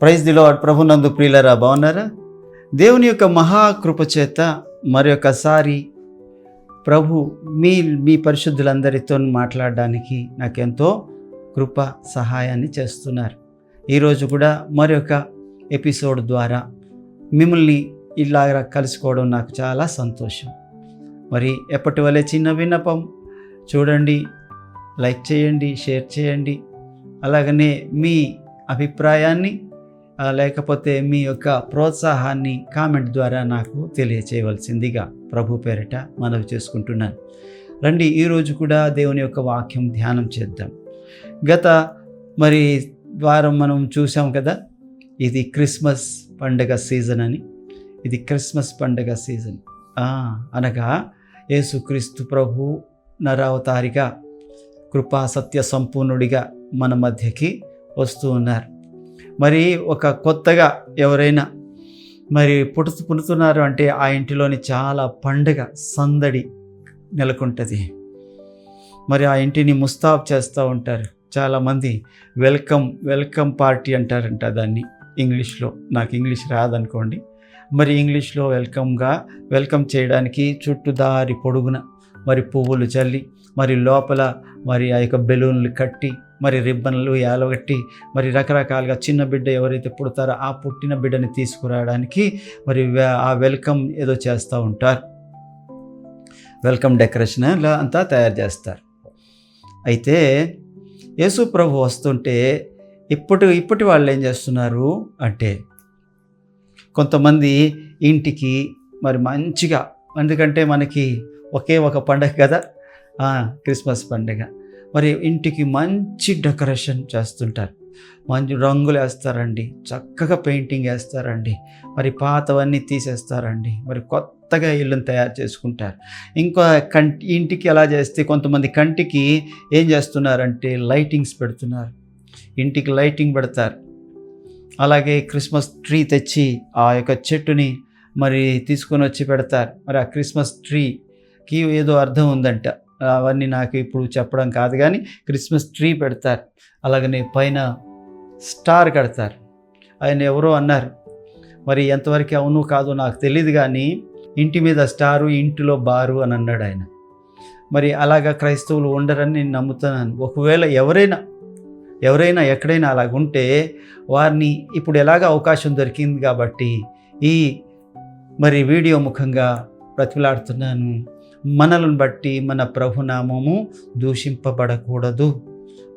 Praise దిలో ప్రభునందు ప్రియులరా బాగున్నారా? దేవుని యొక్క మహాకృప చేత మరొకసారి ప్రభు మీ మీ పరిశుద్ధులందరితో మాట్లాడడానికి నాకెంతో కృప సహాయాన్ని చేస్తున్నారు. ఈరోజు కూడా మరొక ఎపిసోడ్ ద్వారా మిమ్మల్ని ఇలాగ కలుసుకోవడం నాకు చాలా సంతోషం. మరి ఎప్పటి వలె చిన్న విన్నపం? చూడండి లైక్ చేయండి షేర్ చేయండి. అలాగనే మీ అభిప్రాయాన్ని లేకపోతే మీ యొక్క ప్రోత్సాహాన్ని కామెంట్ ద్వారా నాకు తెలియచేయవలసిందిగా ప్రభు పేరిట మనవి చేసుకుంటున్నాను. రండి ఈరోజు కూడా దేవుని యొక్క వాక్యం ధ్యానం చేద్దాం. గత మరి వారం మనం చూసాం కదా ఇది క్రిస్మస్ పండగ సీజన్ అని. ఇది క్రిస్మస్ పండుగ సీజన్. అనగా యేసుక్రీస్తు ప్రభు నరావతారిగా కృపా సత్య సంపూర్ణుడిగా మన మధ్యకి వస్తూ ఉన్నారు. మరి ఒక కొత్తగా ఎవరైనా మరి పుడుతు పుడుతున్నారు అంటే ఆ ఇంటిలోని చాలా పండుగ సందడి నెలకొంటుంది. మరి ఆ ఇంటిని ముస్తాబ్ చేస్తూ ఉంటారు. చాలామంది వెల్కమ్ వెల్కమ్ పార్టీ అంటారంట దాన్ని. ఇంగ్లీష్లో. నాకు ఇంగ్లీష్ రాదనుకోండి. మరి ఇంగ్లీష్లో వెల్కమ్గా వెల్కమ్ చేయడానికి చుట్టుదారి పొడుగున మరి పువ్వులు చల్లి మరి లోపల మరి ఆ యొక్క బెలూన్లు కట్టి మరి రిబ్బన్లు ఏలగట్టి మరి రకరకాలుగా చిన్న బిడ్డ ఎవరైతే పుడతారో ఆ పుట్టిన బిడ్డని తీసుకురావడానికి మరి ఆ వెల్కమ్ ఏదో చేస్తూ ఉంటారు. వెల్కమ్ డెకరేషన్ ఇలా అంతా తయారు చేస్తారు. అయితే యేసు ప్రభు వస్తుంటే ఇప్పటి ఇప్పటి వాళ్ళు ఏం చేస్తున్నారు అంటే కొంతమంది ఇంటికి మరి మంచిగా ఎందుకంటే మనకి ఒకే ఒక పండగ కదా? క్రిస్మస్ పండగ. మరి ఇంటికి మంచి డెకరేషన్ చేస్తుంటారు. మంచి రంగులు వేస్తారండి చక్కగా పెయింటింగ్ వేస్తారండి మరి పాతవన్నీ తీసేస్తారండి మరి కొత్తగా ఇల్లుని తయారు చేసుకుంటారు. ఇంకా కంటి ఇంటికి ఎలా చేస్తే కొంతమంది కంటికి ఏం చేస్తున్నారంటే లైటింగ్స్ పెడుతున్నారు. ఇంటికి లైటింగ్ పెడతారు. అలాగే క్రిస్మస్ ట్రీ తెచ్చి ఆ యొక్క చెట్టుని మరి తీసుకొని వచ్చి పెడతారు. మరి ఆ క్రిస్మస్ ట్రీకి ఏదో అర్థం ఉందంట. అవన్నీ నాకు ఇప్పుడు చెప్పడం కాదు కానీ క్రిస్మస్ ట్రీ పెడతారు. అలాగనే పైన స్టార్ కడతారు. ఆయన ఎవరో అన్నారు. మరి ఎంతవరకు అవును కాదో నాకు తెలియదు కానీ ఇంటి మీద స్టారు ఇంటిలో బారు అని అన్నాడు ఆయన. మరి అలాగా క్రైస్తవులు ఉండరని నేను నమ్ముతున్నాను. ఒకవేళ ఎవరైనా ఎవరైనా ఎక్కడైనా అలాగ ఉంటే వారిని ఇప్పుడు ఎలాగ అవకాశం దొరికింది కాబట్టి ఈ మరి వీడియో ముఖంగా ప్రతిలాడుతున్నాను మనలను బట్టి మన ప్రభునామము దూషింపబడకూడదు.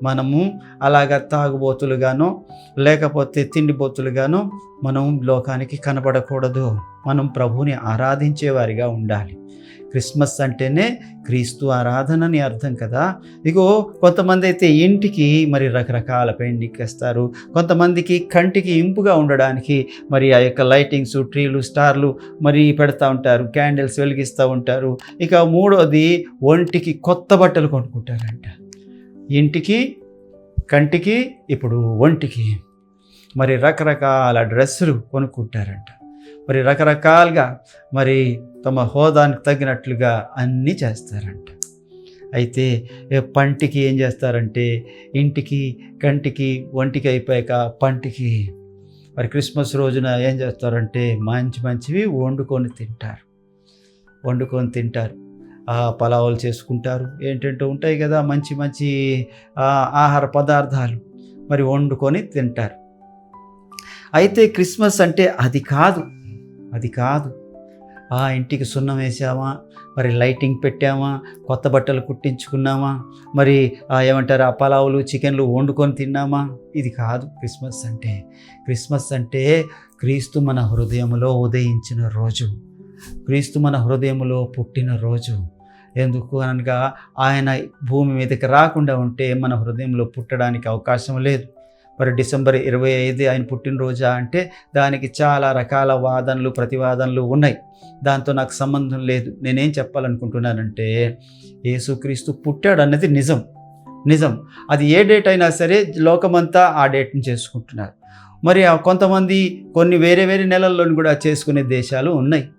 మనము అలాగ తాగుబోతులుగానో లేకపోతే తిండిబోతులుగానో మనం లోకానికి కనబడకూడదు. మనం ప్రభుని ఆరాధించేవారిగా ఉండాలి. క్రిస్మస్ అంటేనే క్రీస్తు ఆరాధన అని అర్థం కదా. ఇగో కొంతమంది అయితే ఇంటికి మరి రకరకాల పెయింటింగ్ వేస్తారు. కొంతమందికి కంటికి ఇంపుగా ఉండడానికి మరి ఆ యొక్క లైటింగ్స్ ట్రీలు స్టార్లు మరి పెడతా ఉంటారు. క్యాండిల్స్ వెలిగిస్తూ ఉంటారు. ఇక మూడోది ఒంటికి కొత్త బట్టలు కొనుక్కుంటారంట. ఇంటికి కంటికి ఇప్పుడు ఒంటికి మరి రకరకాల డ్రెస్సులు కొనుక్కుంటారంట. మరి రకరకాలుగా మరి తమ హోదానికి తగినట్లుగా అన్నీ చేస్తారంట. అయితే పంటికి ఏం చేస్తారంటే ఇంటికి కంటికి ఒంటికి అయిపోయాక పంటికి మరి క్రిస్మస్ రోజున ఏం చేస్తారంటే మంచి మంచివి వండుకొని తింటారు. వండుకొని తింటారు. ఆ పలావులు చేసుకుంటారు. ఏంటంటే ఉంటాయి కదా మంచి మంచి ఆహార పదార్థాలు మరి వండుకొని తింటారు. అయితే క్రిస్మస్ అంటే అది కాదు. అది కాదు. ఆ ఇంటికి సున్నం వేసామా మరి లైటింగ్ పెట్టామా కొత్త బట్టలు కుట్టించుకున్నామా మరి ఆ ఏమంటారు ఆ పలావులు చికెన్లు వండుకొని తిన్నామా? ఇది కాదు క్రిస్మస్ అంటే. క్రిస్మస్ అంటే క్రీస్తు మన హృదయంలో ఉదయించిన రోజు. క్రీస్తు మన హృదయంలో పుట్టిన రోజు. ఎందుకు అనగా ఆయన భూమి మీదకి రాకుండా ఉంటే మన హృదయంలో పుట్టడానికి అవకాశం లేదు. మరి డిసెంబర్ ఇరవై ఐదు ఆయన పుట్టినరోజా అంటే దానికి చాలా రకాల వాదనలు ప్రతివాదనలు ఉన్నాయి. దాంతో నాకు సంబంధం లేదు. నేనేం చెప్పాలనుకుంటున్నానంటే యేసుక్రీస్తు పుట్టాడు అన్నది నిజం. నిజం. అది ఏ డేట్ అయినా సరే లోకమంతా ఆ డేట్ని చేసుకుంటున్నారు. మరి కొంతమంది కొన్ని వేరే వేరే నెలల్లో కూడా చేసుకునే దేశాలు ఉన్నాయి.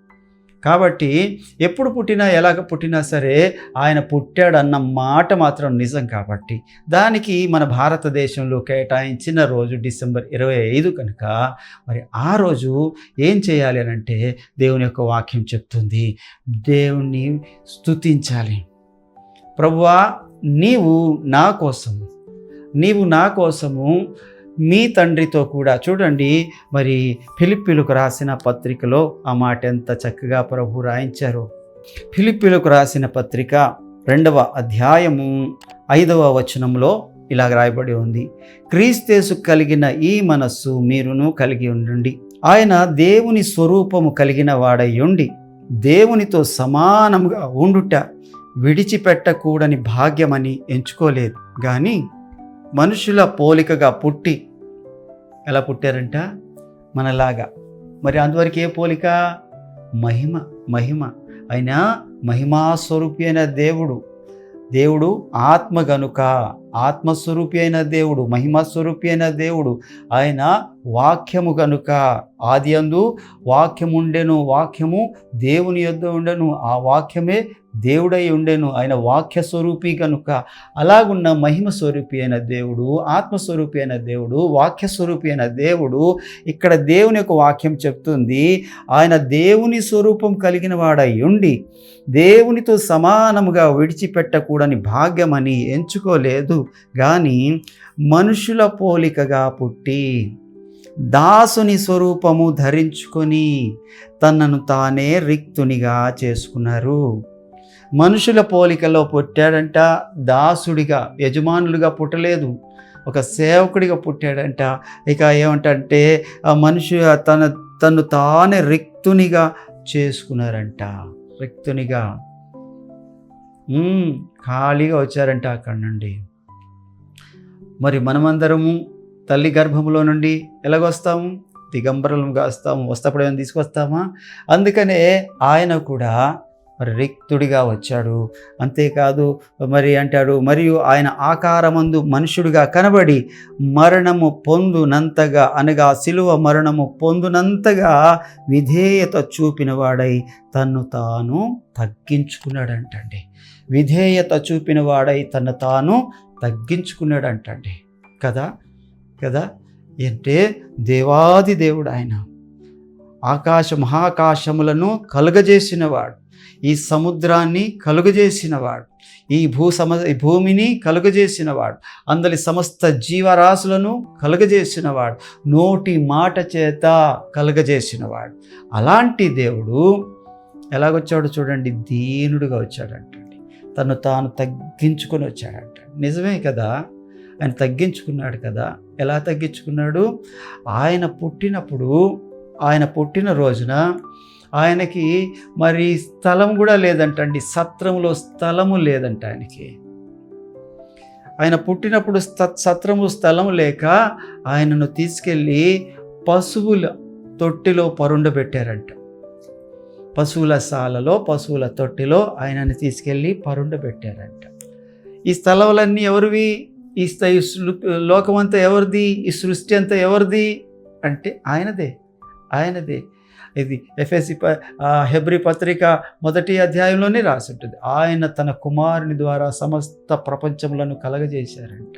కాబట్టి ఎప్పుడు పుట్టినా ఎలాగ పుట్టినా సరే ఆయన పుట్టాడన్న మాట మాత్రం నిజం కాబట్టి దానికి మన భారతదేశంలో కేటాయించిన రోజు డిసెంబర్ ఇరవై ఐదు కనుక మరి ఆ రోజు ఏం చేయాలి అని అంటే దేవుని యొక్క వాక్యం చెప్తుంది. దేవుణ్ణి స్తుతించాలి. ప్రభువా నీవు నా కోసము నీవు నా కోసము మీ తండ్రితో కూడా చూడండి. మరి ఫిలిప్పీలకు రాసిన పత్రికలో ఆ మాట ఎంత చక్కగా ప్రభు రాయించారు. ఫిలిప్పీలకు రాసిన పత్రిక రెండవ అధ్యాయము ఐదవ వచనంలో ఇలా రాయబడి ఉంది. క్రీస్తేసు కలిగిన ఈ మనస్సు మీరును కలిగి ఉండండి. ఆయన దేవుని స్వరూపము కలిగిన వాడయ్యుండి దేవునితో సమానముగా ఉండుట విడిచిపెట్టకూడని భాగ్యమని ఎంచుకోలేదు. కానీ మనుషుల పోలికగా పుట్టి ఎలా పుట్టారంట? మనలాగా. మరి అందువరకు ఏ పోలిక? మహిమ మహిమ. అయినా మహిమాస్వరూపి అయిన దేవుడు దేవుడు ఆత్మ గనుక ఆత్మస్వరూపి అయిన దేవుడు మహిమస్వరూపి అయిన దేవుడు ఆయన వాక్యము గనుక ఆది అందు వాక్యముండెను వాక్యము దేవుని యొద్ద ఉండెను ఆ వాక్యమే దేవుడై ఉండెను. ఆయన వాక్య స్వరూపి కనుక. అలాగున్న మహిమ స్వరూపి అయిన దేవుడు ఆత్మస్వరూపి అయిన దేవుడు వాక్య స్వరూపి అయిన దేవుడు ఇక్కడ దేవుని యొక్క వాక్యం చెప్తుంది. ఆయన దేవుని స్వరూపం కలిగిన వాడై ఉండి దేవునితో సమానముగా విడిచిపెట్టకూడని భాగ్యమని ఎంచుకోలేదు. కానీ మనుషుల పోలికగా పుట్టి దాసుని స్వరూపము ధరించుకొని తనను తానే రిక్తునిగా చేసుకున్నారు. మనుషుల పోలికలో పుట్టాడంట దాసుడిగా యజమానులుగా పుట్టలేదు. ఒక సేవకుడిగా పుట్టాడంట. ఇక ఏమంటే ఆ మనిషి తన తను తానే రిక్తునిగా చేసుకున్నారంట. రిక్తునిగా. ఖాళీగా వచ్చారంట అక్కడి నుండి. మరి మనమందరము తల్లి గర్భంలో నుండి ఎలాగొస్తాము? దిగంబరులుగా వస్తాము వస్తప్పుడు ఏమైనా తీసుకొస్తామా? అందుకనే ఆయన కూడా మరి రిక్తుడిగా వచ్చాడు. అంతేకాదు మరి అంటాడు మరియు ఆయన ఆకారమందు మనుషుడిగా కనబడి మరణము పొందునంతగా అనగా శిలువ మరణము పొందునంతగా విధేయత చూపినవాడై తను తన్ను తాను తగ్గించుకున్నాడంటండి. విధేయత చూపినవాడై తను తాను తగ్గించుకున్నాడంటండి. కదా? కదా? అంటే దేవాది దేవుడు ఆయన. ఆకాశ మహాకాశములను కలుగజేసినవాడు. ఈ సముద్రాన్ని కలుగజేసినవాడు. ఈ భూ సమ ఈ భూమిని కలుగజేసినవాడు. అందరి సమస్త జీవరాశులను కలుగజేసినవాడు. నోటి మాట చేత కలుగజేసినవాడు. అలాంటి దేవుడు ఎలాగొచ్చాడు చూడండి దీనుడుగా వచ్చాడంటండి. తను తాను తగ్గించుకొని వచ్చాడంట. నిజమే కదా? ఆయన తగ్గించుకున్నాడు కదా? ఎలా తగ్గించుకున్నాడు? ఆయన పుట్టినప్పుడు ఆయన పుట్టిన రోజున ఆయనకి మరి స్థలం కూడా లేదంటండి. సత్రంలో స్థలము లేదంట ఆయనకి. ఆయన పుట్టినప్పుడు సత్రము స్థలం లేక ఆయనను తీసుకెళ్ళి పశువుల తొట్టిలో పరుండబెట్టారంట పశువుల సాలలో పశువుల తొట్టిలో ఆయనను తీసుకెళ్ళి పరుండబెట్టారంట ఈ స్థలములన్నీ ఎవరివి? ఈ స్థ- ఈ లోకమంతా ఎవరిది? ఈ సృష్టి అంతా ఎవరిది? అంటే ఆయనదే. ఆయనదే. ఇది ఎఫ్ఎస్సి ప హెబ్రి పత్రిక మొదటి అధ్యాయంలోనే రాసి ఉంటుంది ఆయన తన కుమారుని ద్వారా సమస్త ప్రపంచములను కలగజేశారంట.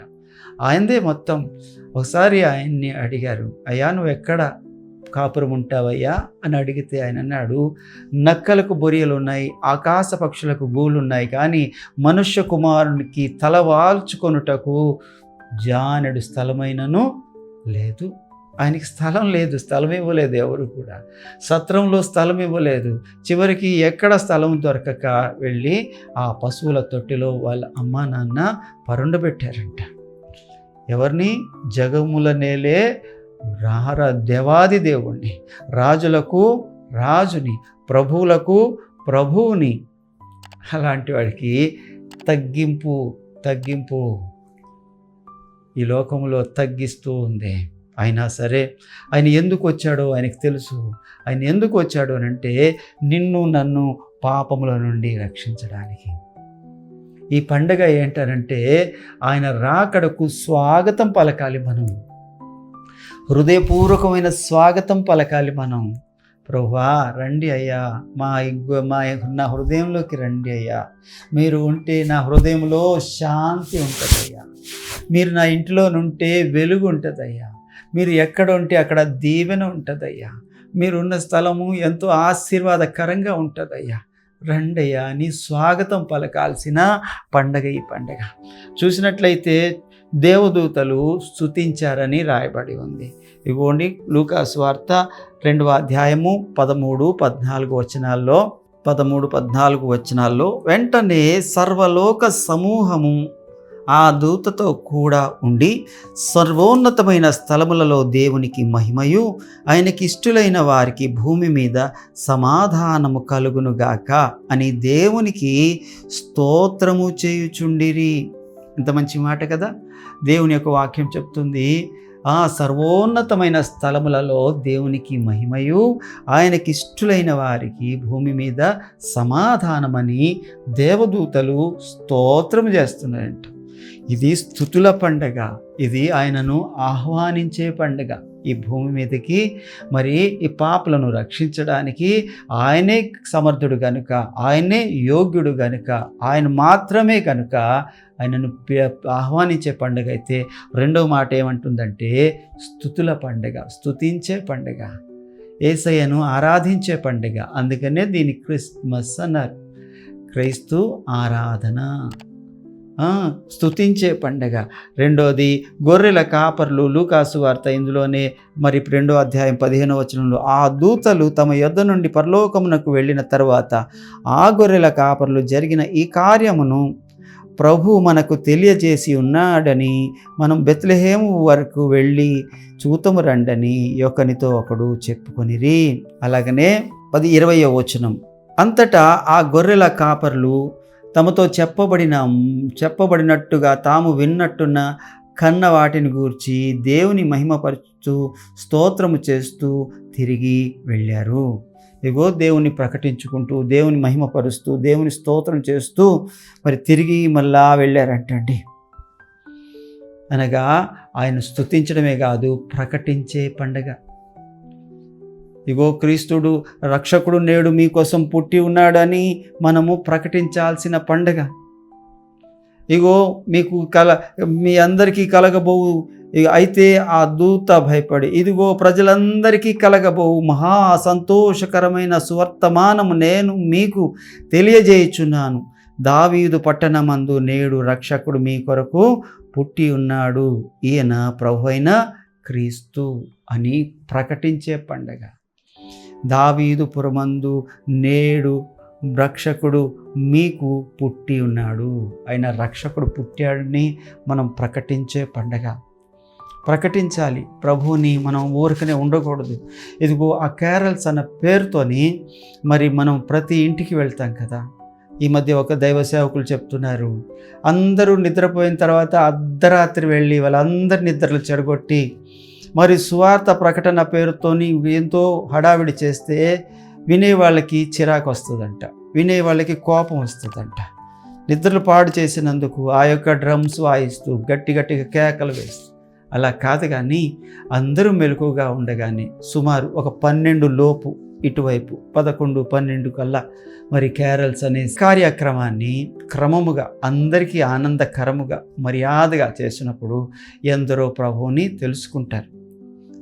ఆయనదే మొత్తం. ఒకసారి ఆయన్ని అడిగారు అయ్యా నువ్వు ఎక్కడ కాపురం ఉంటావయ్యా? అని అడిగితే ఆయన అన్నాడు నక్కలకు బొరియలు ఉన్నాయి ఆకాశ పక్షులకు గూళ్ళు ఉన్నాయి కానీ మనుష్య కుమారునికి తల వాల్చుకొనుటకు జానడు స్థలమైనను లేదు. ఆయనకి స్థలం లేదు స్థలం ఇవ్వలేదు ఎవరు కూడా. సత్రంలో స్థలం ఇవ్వలేదు. చివరికి ఎక్కడ స్థలం దొరకక వెళ్ళి ఆ పశువుల తొట్టిలో వాళ్ళ అమ్మ నాన్న పరుండబెట్టారంట ఎవరిని? జగముల నేలే రార దేవాది దేవుణ్ణి. రాజులకు రాజుని ప్రభువులకు ప్రభువుని. అలాంటి వాడికి తగ్గింపు తగ్గింపు ఈ లోకంలో తగ్గిస్తూ ఉంది. అయినా సరే ఆయన ఎందుకు వచ్చాడో ఆయనకు తెలుసు. ఆయన ఎందుకు వచ్చాడు అని అంటే నిన్ను నన్ను పాపముల నుండి రక్షించడానికి. ఈ పండగ ఏంటనంటే ఆయన రాకడకు స్వాగతం పలకాలి మనం. హృదయపూర్వకమైన స్వాగతం పలకాలి మనం. ప్రభువా రండి అయ్యా. మా మా నా హృదయంలోకి రండి అయ్యా. మీరు ఉంటే నా హృదయంలో శాంతి ఉంటుందయ్యా. మీరు నా ఇంట్లో ఉంటే వెలుగు ఉంటుందయ్యా. మీరు ఎక్కడ ఉంటే అక్కడ దీవెన ఉంటుందయ్యా. మీరున్న స్థలము ఎంతో ఆశీర్వాదకరంగా ఉంటుందయ్యా. రండయ్యా నీ స్వాగతం పలకాల్సిన పండగ ఈ పండగ. చూసినట్లయితే దేవదూతలు స్తుతించారని రాయబడి ఉంది. ఇవ్వండి లూకాస్ వార్త రెండవ అధ్యాయము పదమూడు పద్నాలుగు వచనాల్లో పదమూడు పద్నాలుగు వచనాల్లో వెంటనే సర్వలోక సమూహము ఆ దూతతో కూడా ఉండి సర్వోన్నతమైన స్థలములలో దేవునికి మహిమయు ఆయనకి ఇష్టులైన వారికి భూమి మీద సమాధానము కలుగునుగాక అని దేవునికి స్తోత్రము చేయుచుండిరి. ఇంత మంచి మాట కదా? దేవుని యొక్క వాక్యం చెప్తుంది ఆ సర్వోన్నతమైన స్థలములలో దేవునికి మహిమయు ఆయనకి ఇష్టులైన వారికి భూమి మీద సమాధానమని దేవదూతలు స్తోత్రం చేస్తున్నారంట. ఇది స్థుతుల పండగ. ఇది ఆయనను ఆహ్వానించే పండగ. ఈ భూమి మీదకి మరి ఈ పాపలను రక్షించడానికి ఆయనే సమర్థుడు గనుక ఆయనే యోగ్యుడు గనుక ఆయన మాత్రమే కనుక ఆయనను ఆహ్వానించే పండుగ అయితే రెండవ మాట ఏమంటుందంటే స్థుతుల పండుగ స్థుతించే పండుగ. ఏసయ్యను ఆరాధించే పండుగ. అందుకనే దీని క్రిస్మస్ అన్నారు. క్రైస్తు ఆరాధన. స్తుతించే పండగ. రెండోది గొర్రెల కాపర్లు లూకాసు వార్త. ఇందులోనే మరి రెండో అధ్యాయం పదిహేనో వచనంలో ఆ దూతలు తమ యొద్ద నుండి పరలోకమునకు వెళ్ళిన తర్వాత ఆ గొర్రెల కాపర్లు జరిగిన ఈ కార్యమును ప్రభు మనకు తెలియజేసి ఉన్నాడని మనం బెత్లెహేము వరకు వెళ్ళి చూతము రండని ఒకనితో ఒకడు చెప్పుకొనిరి. అలాగనే పది ఇరవయో వచనం. అంతటా ఆ గొర్రెల కాపర్లు తమతో చెప్పబడిన చెప్పబడినట్టుగా తాము విన్నట్టున్న కన్న వాటిని గూర్చి దేవుని మహిమపరుస్తూ స్తోత్రము చేస్తూ తిరిగి వెళ్ళారు. ఇగో దేవుని ప్రకటించుకుంటూ దేవుని మహిమపరుస్తూ దేవుని స్తోత్రం చేస్తూ మరి తిరిగి మళ్ళా వెళ్ళారంటండి. అనగా ఆయన స్తుతించడమే కాదు ప్రకటించే పండగ. ఇగో క్రీస్తుడు రక్షకుడు నేడు మీకోసం పుట్టి ఉన్నాడని మనము ప్రకటించాల్సిన పండగ. ఇగో మీకు కల మీ అందరికీ కలగబోవు. ఇగ అయితే ఆ దూత భయపడి ఇదిగో ప్రజలందరికీ కలగబోవు. మహా సంతోషకరమైన సువర్తమానము నేను మీకు తెలియజేయుచున్నాను. దావీదు పట్టణమందు నేడు రక్షకుడు మీ కొరకు పుట్టి ఉన్నాడు. ఈయన ప్రభు అయిన క్రీస్తు అని ప్రకటించే పండగ. దావీదు పురమందు నేడు రక్షకుడు మీకు పుట్టి ఉన్నాడు. ఆయన రక్షకుడు పుట్టాడని మనం ప్రకటించే పండగ. ప్రకటించాలి. ప్రభువుని మనం ఊరికనే ఉండకూడదు. ఇదిగో ఆ క్యారల్స్ అన్న పేరుతోని మరి మనం ప్రతి ఇంటికి వెళ్తాం కదా. ఈ మధ్య ఒక దైవ సేవకులు చెప్తున్నారు. అందరూ నిద్రపోయిన తర్వాత అర్ధరాత్రి వెళ్ళి వాళ్ళందరి నిద్రలు చెడగొట్టి మరి సువార్త ప్రకటన పేరుతోని ఎంతో హడావిడి చేస్తే వినే వాళ్ళకి చిరాకు వస్తుందంట. వినే వాళ్ళకి కోపం వస్తుందంట. నిద్రలు పాడు చేసినందుకు ఆ యొక్క డ్రమ్స్ వాయిస్తూ గట్టి గట్టిగా కేకలు వేస్తూ. అలా కాదు కానీ అందరూ మెలకుగా ఉండగానే సుమారు ఒక పన్నెండు లోపు ఇటువైపు పదకొండు పన్నెండు కల్లా మరి క్యారల్స్ అనే కార్యక్రమాన్ని క్రమముగా అందరికీ ఆనందకరముగా మర్యాదగా చేసినప్పుడు ఎందరో ప్రభువుని తెలుసుకుంటారు.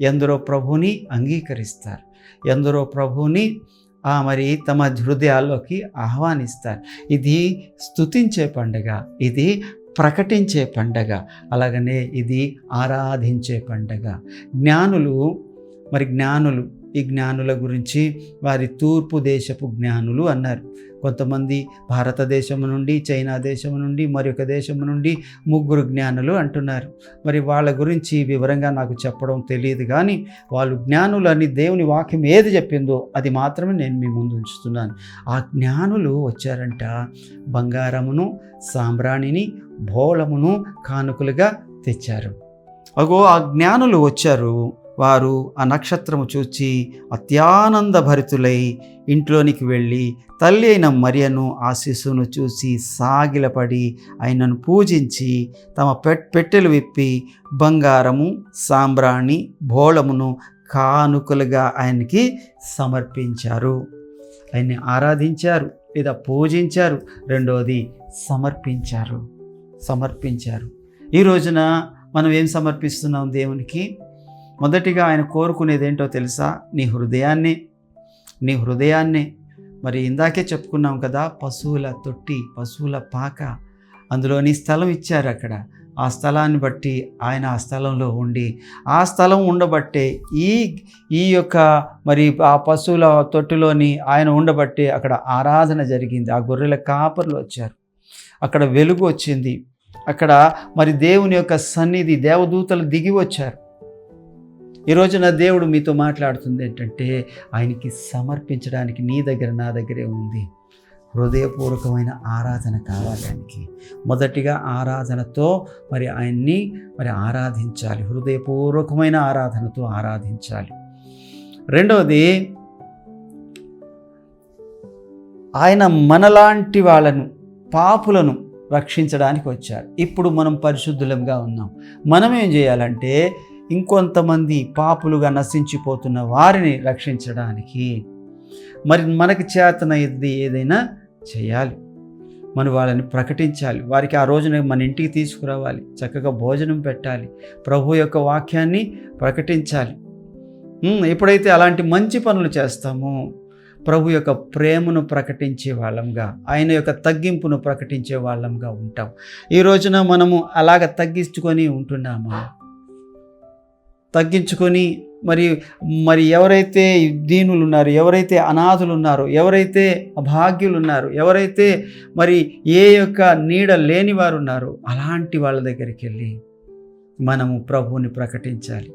ఎందరో ప్రభుని అంగీకరిస్తారు. ఎందరో ప్రభుని ఆ మరి తమ హృదయాల్లోకి ఆహ్వానిస్తారు. ఇది స్తుతించే పండగ ఇది ప్రకటించే పండగ అలాగనే ఇది ఆరాధించే పండగ. జ్ఞానులు మరి జ్ఞానులు ఈ జ్ఞానుల గురించి వారి తూర్పు దేశపు జ్ఞానులు అన్నారు. కొంతమంది భారతదేశం నుండి చైనా దేశం నుండి మరొక దేశం నుండి ముగ్గురు జ్ఞానులు అంటున్నారు. మరి వాళ్ళ గురించి వివరంగా నాకు చెప్పడం తెలియదు కానీ వాళ్ళు జ్ఞానులు అని దేవుని వాక్యం ఏది చెప్పిందో అది మాత్రమే నేను మీ ముందు ఉంచుతున్నాను. ఆ జ్ఞానులు వచ్చారంట బంగారమును సాంబ్రాణిని భోళమును కానుకలుగా తెచ్చారు. అగో ఆ జ్ఞానులు వచ్చారు. వారు ఆ నక్షత్రము చూచి అత్యానంద భరితులై ఇంట్లోనికి వెళ్ళి తల్లి అయిన మరియను ఆ శిశువును చూసి సాగిలపడి ఆయనను పూజించి తమ పెట్ పెట్టెలు విప్పి బంగారము సాంబ్రాణి భోళమును కానుకలుగా ఆయనకి సమర్పించారు. ఆయన్ని ఆరాధించారు లేదా పూజించారు రెండవది సమర్పించారు. సమర్పించారు. ఈ రోజున మనం ఏం సమర్పిస్తున్నాం దేవునికి? మొదటిగా ఆయన కోరుకునేది ఏంటో తెలుసా? నీ హృదయాన్ని నీ హృదయాన్ని. మరి ఇందాకే చెప్పుకున్నాం కదా పశువుల తొట్టి పశువుల పాక. అందులో నీ స్థలం ఇచ్చారు అక్కడ. ఆ స్థలాన్ని బట్టి ఆయన ఆ స్థలంలో ఉండి ఆ స్థలం ఉండబట్టే ఈ ఈ యొక్క మరి ఆ పశువుల తొట్టిలోని ఆయన ఉండబట్టే అక్కడ ఆరాధన జరిగింది. ఆ గొర్రెల కాపర్లు వచ్చారు. అక్కడ వెలుగు వచ్చింది. అక్కడ మరి దేవుని యొక్క సన్నిధి దేవదూతలు దిగి వచ్చారు. ఈ రోజున దేవుడు మీతో మాట్లాడుతుంది ఏంటంటే ఆయనకి సమర్పించడానికి నీ దగ్గర నా దగ్గరే ఉంది. హృదయపూర్వకమైన ఆరాధన కావాలి ఆయనకి. మొదటిగా ఆరాధనతో మరి ఆయన్ని మరి ఆరాధించాలి. హృదయపూర్వకమైన ఆరాధనతో ఆరాధించాలి. రెండవది ఆయన మనలాంటి వాళ్ళను పాపులను రక్షించడానికి వచ్చారు. ఇప్పుడు మనం పరిశుద్ధులంగా ఉన్నాం. మనం ఏం చేయాలంటే ఇంకొంతమంది పాపులుగా నశించిపోతున్న వారిని రక్షించడానికి మరి మనకి చేతనైది ఏదైనా చేయాలి. మనం వాళ్ళని ప్రకటించాలి. వారికి ఆ రోజున మన ఇంటికి తీసుకురావాలి. చక్కగా భోజనం పెట్టాలి. ప్రభు యొక్క వాక్యాన్ని ప్రకటించాలి. ఎప్పుడైతే అలాంటి మంచి పనులు చేస్తామో ప్రభు యొక్క ప్రేమను ప్రకటించే వాళ్ళంగా ఆయన యొక్క తగ్గింపును ప్రకటించే వాళ్ళంగా ఉంటాం. ఈ రోజున మనము అలాగ తగ్గించుకొని ఉంటున్నామా? తగ్గించుకొని మరి మరి ఎవరైతే దీనులు ఉన్నారు ఎవరైతే అనాథులు ఉన్నారో ఎవరైతే అభాగ్యులు ఉన్నారు ఎవరైతే మరి ఏ యొక్క నీడ లేని వారు ఉన్నారో అలాంటి వాళ్ళ దగ్గరికి వెళ్ళి మనము ప్రభువుని ప్రకటించాలి.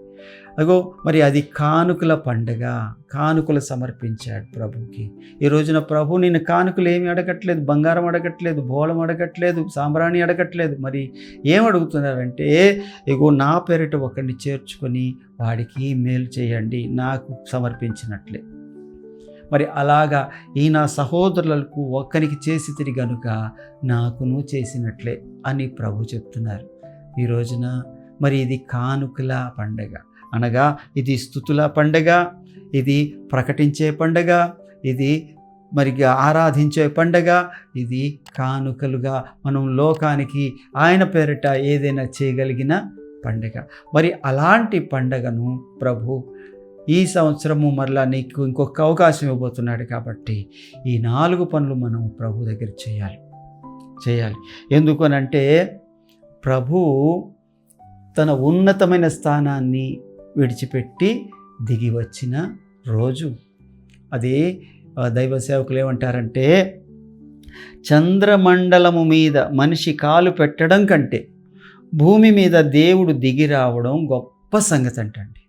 అగో మరి అది కానుకల పండగ కానుకలు సమర్పించాడు ప్రభుకి. ఈ రోజున ప్రభు నేను కానుకలు ఏమి అడగట్లేదు బంగారం అడగట్లేదు బోళం అడగట్లేదు సాంబ్రాణి అడగట్లేదు. మరి ఏం అడుగుతున్నారంటే ఇగో నా పేరిట ఒకరిని చేర్చుకొని వాడికి మేలు చేయండి నాకు సమర్పించినట్లే. మరి అలాగా ఈ నా సహోదరులకు ఒక్కరికి చేసి తిరిగి గనుక నాకును చేసినట్లే అని ప్రభు చెప్తున్నారు. ఈ రోజున మరి ఇది కానుకల పండగ. అనగా ఇది స్థుతుల పండగ ఇది ప్రకటించే పండగ ఇది మరి ఆరాధించే పండగ ఇది కానుకలుగా మనం లోకానికి ఆయన పేరిట ఏదైనా చేయగలిగిన పండగ. మరి అలాంటి పండగను ప్రభు ఈ సంవత్సరము మరలా నీకు ఇంకొక అవకాశం ఇవ్వబోతున్నాడు కాబట్టి ఈ నాలుగు పనులు మనం ప్రభు దగ్గర చేయాలి. చేయాలి. ఎందుకనంటే ప్రభు తన ఉన్నతమైన స్థానాన్ని విడిచిపెట్టి దిగి వచ్చిన రోజు. అది దైవ సేవకులు ఏమంటారంటే చంద్రమండలము మీద మనిషి కాలు పెట్టడం కంటే భూమి మీద దేవుడు దిగి రావడం గొప్ప సంగతి అంటండి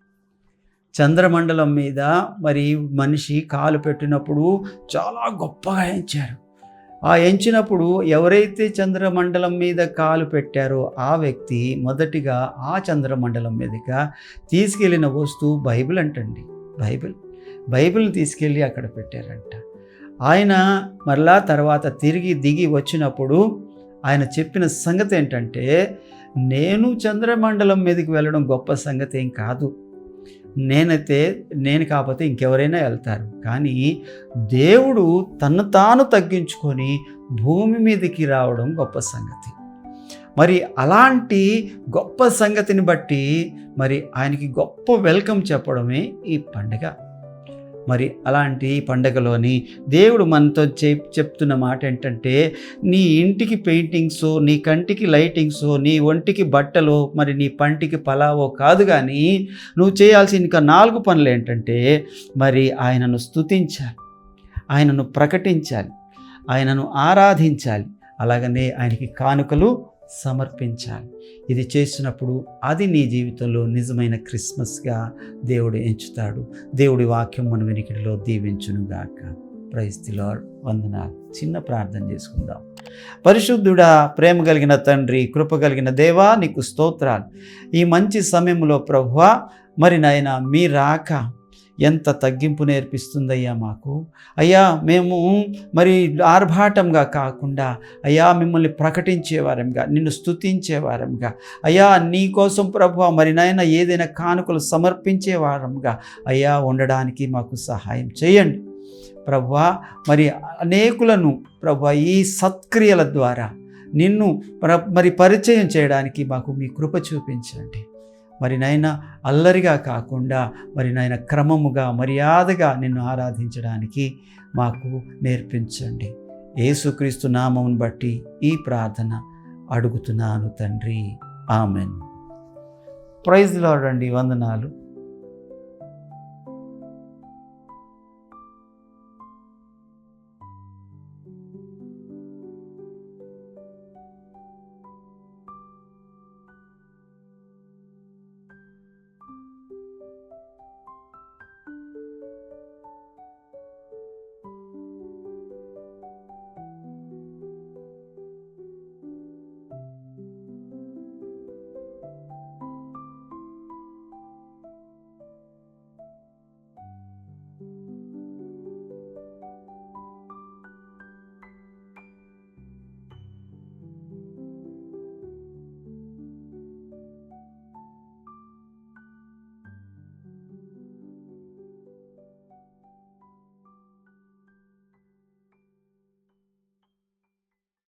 చంద్రమండలం మీద మరి మనిషి కాలు పెట్టినప్పుడు చాలా గొప్పగా ఎంచారు. ఆ ఎంచినప్పుడు ఎవరైతే చంద్రమండలం మీద కాలు పెట్టారో ఆ వ్యక్తి మొదటిగా ఆ చంద్రమండలం మీదుగా తీసుకెళ్ళిన వస్తువు బైబిల్ అంటండి. బైబిల్. బైబిల్ని తీసుకెళ్ళి అక్కడ పెట్టారంట. ఆయన మరలా తర్వాత తిరిగి దిగి వచ్చినప్పుడు ఆయన చెప్పిన సంగతి ఏంటంటే నేను చంద్రమండలం మీదకి వెళ్ళడం గొప్ప సంగతి ఏం కాదు. నేనైతే నేను కాకపోతే ఇంకెవరైనా వెళ్తారు. కానీ దేవుడు తను తాను తగ్గించుకొని భూమి మీదకి రావడం గొప్ప సంగతి. మరి అలాంటి గొప్ప సంగతిని బట్టి మరి ఆయనకి గొప్ప వెల్కమ్ చెప్పడమే ఈ పండుగ. మరి అలాంటి పండగలోని దేవుడు మనతో చెప్ చెప్తున్న మాట ఏంటంటే నీ ఇంటికి పెయింటింగ్స్ నీ కంటికి లైటింగ్స్ నీ ఒంటికి బట్టలు మరి నీ పంటికి పలావో కాదు కానీ నువ్వు చేయాల్సిన ఇంకా నాలుగు పనులు ఏంటంటే మరి ఆయనను స్తుతించాలి. ఆయనను ప్రకటించాలి. ఆయనను ఆరాధించాలి. అలాగనే ఆయనకి కానుకలు సమర్పించాలి. ఇది చేసినప్పుడు అది నీ జీవితంలో నిజమైన క్రిస్మస్గా దేవుడు ఎంచుతాడు. దేవుడి వాక్యం మన వెనికిడిలో దీవించునుగాక. ప్రైస్తిలో వందనాలు. చిన్న ప్రార్థన చేసుకుందాం. పరిశుద్ధుడా ప్రేమ కలిగిన తండ్రి కృప కలిగిన దేవా నీకు స్తోత్రాలు. ఈ మంచి సమయంలో ప్రభువా మరి నాయన మీ రాక ఎంత తగ్గింపు నేర్పిస్తుందయ్యా మాకు? అయ్యా మేము మరి ఆర్భాటంగా కాకుండా అయ్యా మిమ్మల్ని ప్రకటించేవారంగా నిన్ను స్తుతించేవారంగా. అయ్యా నీ కోసం ప్రభు మరి నాయన ఏదైనా కానుకలు సమర్పించేవారంగా. అయ్యా ఉండడానికి మాకు సహాయం చేయండి. ప్రభు మరి అనేకులను ప్రభు ఈ సత్క్రియల ద్వారా నిన్ను ప్ర- మరి పరిచయం చేయడానికి మాకు మీ కృప చూపించండి. మరి నైనా అల్లరిగా కాకుండా మరి నాయన క్రమముగా మర్యాదగా నిన్ను ఆరాధించడానికి మాకు నేర్పించండి. యేసుక్రీస్తు నామమును బట్టి ఈ ప్రార్థన అడుగుతున్నాను తండ్రి. ఆమెన్. ప్రైజ్ లాడండి వందనాలు.